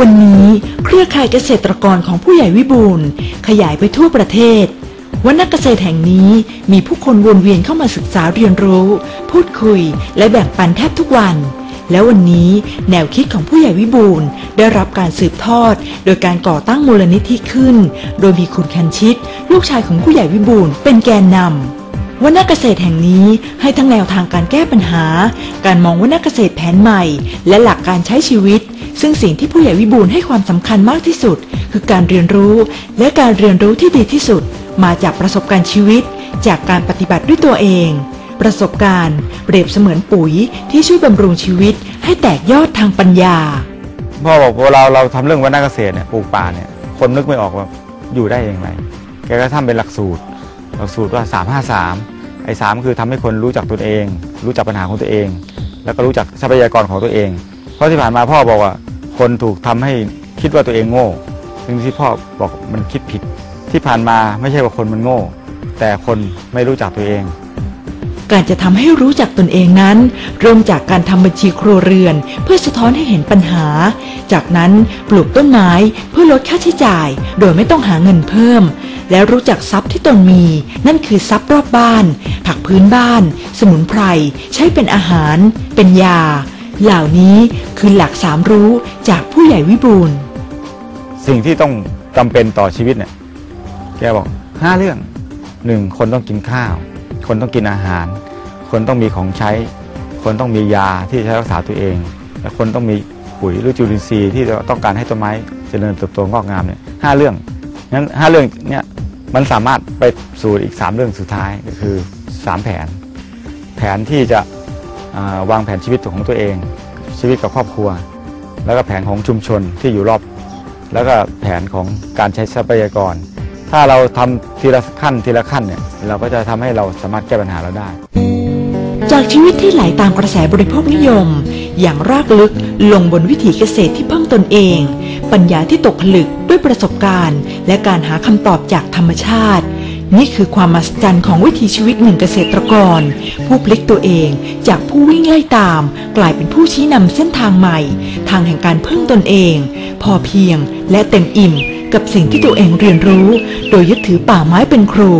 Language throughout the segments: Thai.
วันนี้เครือข่ายเกษตรกรของผู้ใหญ่วิบูลขยายไปทั่วประเทศวันนักเกษตรแห่งนี้มีผู้คนวนเวียนเข้ามาศึกษาเรียนรู้ พูดคุย และแบ่งปันแทบทุกวัน แล้ววันนี้แนวคิดของผู้ใหญ่วิบูลได้รับการสืบทอด โดยการก่อตั้งมูลนิธิขึ้น โดยมีคุณคันชิต ลูกชายของผู้ใหญ่วิบูลเป็นแกนนำวันนักเกษตรแห่งนี้ให้ทั้งแนวทางการแก้ปัญหา การมองวันนักเกษตรแผนใหม่ และหลักการใช้ชีวิต ซึ่งสิ่งที่ผู้ใหญ่วิบูลให้ความสำคัญมากที่สุด คือการเรียนรู้ และการเรียนรู้ที่ดีที่สุด มาจากประสบการณ์ชีวิต จากการปฏิบัติด้วยตัวเอง ประสบการณ์เปรียบเสมือนปุ๋ยที่ช่วยบำรุงชีวิต ให้แตกยอดทางปัญญา พ่อบอกวลาเราทำเรื่องวัฒนเกษตรเนี่ยปลูกป่าเนี่ยคนนึกไม่ออกว่าอยู่ได้อย่างไรแกก็ทำเป็นหลักสูตร หลักสูตรว่า 353 ไอ้สามคือทำให้คนรู้จักตนเอง รู้จักปัญหาของตัวเอง แล้วก็รู้จักทรัพยากรของตัวเอง เพราะที่ผ่านมาพ่อบอกว่า คนถูกทำให้คิดว่าตัวเองโง่ ซึ่งที่พ่อบอกมันคิดผิด ที่ผ่านมาไม่ใช่ว่าคนมันโง่ แต่คนไม่รู้จักตัวเอง การจะทำให้รู้จักตนเองนั้น เริ่มจากการทำบัญชีครัวเรือน เพื่อสะท้อนให้เห็นปัญหา จากนั้นปลูกต้นไม้เพื่อลดค่าใช้จ่าย โดยไม่ต้องหาเงินเพิ่มและรู้จักทรัพย์ที่ตนมี นั่นคือทรัพย์รอบบ้าน ผักพื้นบ้าน สมุนไพร ใช้เป็นอาหาร เป็นยา เหล่านี้คือหลักสามรู้จากผู้ใหญ่วิบูลสิ่งที่ต้องจำเป็นต่อชีวิตเนี่ย แกบอกห้าเรื่องหนึ่งคนต้องกินข้าว คนต้องกินอาหาร คนต้องมีของใช้ คนต้องมียาที่ใช้รักษาตัวเอง และคนต้องมีปุ๋ยหรือจุลินทรีย์ที่ต้องการให้ต้นไม้เจริญเติบโตงอกงามเนี่ยห้าเรื่องงั้นห้าเรื่องเนี่ยมันสามารถไปสู่อีกสามเรื่องสุดท้ายก็คือสามแผน แผนที่จะ วางแผนชีวิตของตัวเอง ชีวิตกับครอบครัว แล้วก็แผนของชุมชนที่อยู่รอบ แล้วก็แผนของการใช้ทรัพยากร ถ้าเราทำทีละขั้นทีละขั้นเนี่ยเราก็จะทำให้เราสามารถแก้ปัญหาเราได้ จากชีวิตที่ไหลตามกระแสบริโภคนิยม อย่างรากลึกลงบนวิถีเกษตรที่พึ่งตนเอง ปัญญาที่ตกผลึกด้วยประสบการณ์ และการหาคำตอบจากธรรมชาติ นี่คือความมหัศจรรย์ของวิถีชีวิตหนึ่งเกษตรกร ผู้พลิกตัวเองจากผู้วิ่งไล่ตาม กลายเป็นผู้ชี้นำเส้นทางใหม่ ทางแห่งการพึ่งตนเอง พอเพียงและเต็มอิ่ม กับสิ่งที่ตัวเองเรียนรู้ โดยยึดถือป่าไม้เป็นครู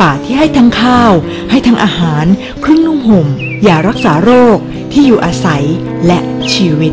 ป่าที่ให้ทั้งข้าว ให้ทั้งอาหาร เครื่องนุ่งห่มยารักษาโรค ที่อยู่อาศัยและชีวิต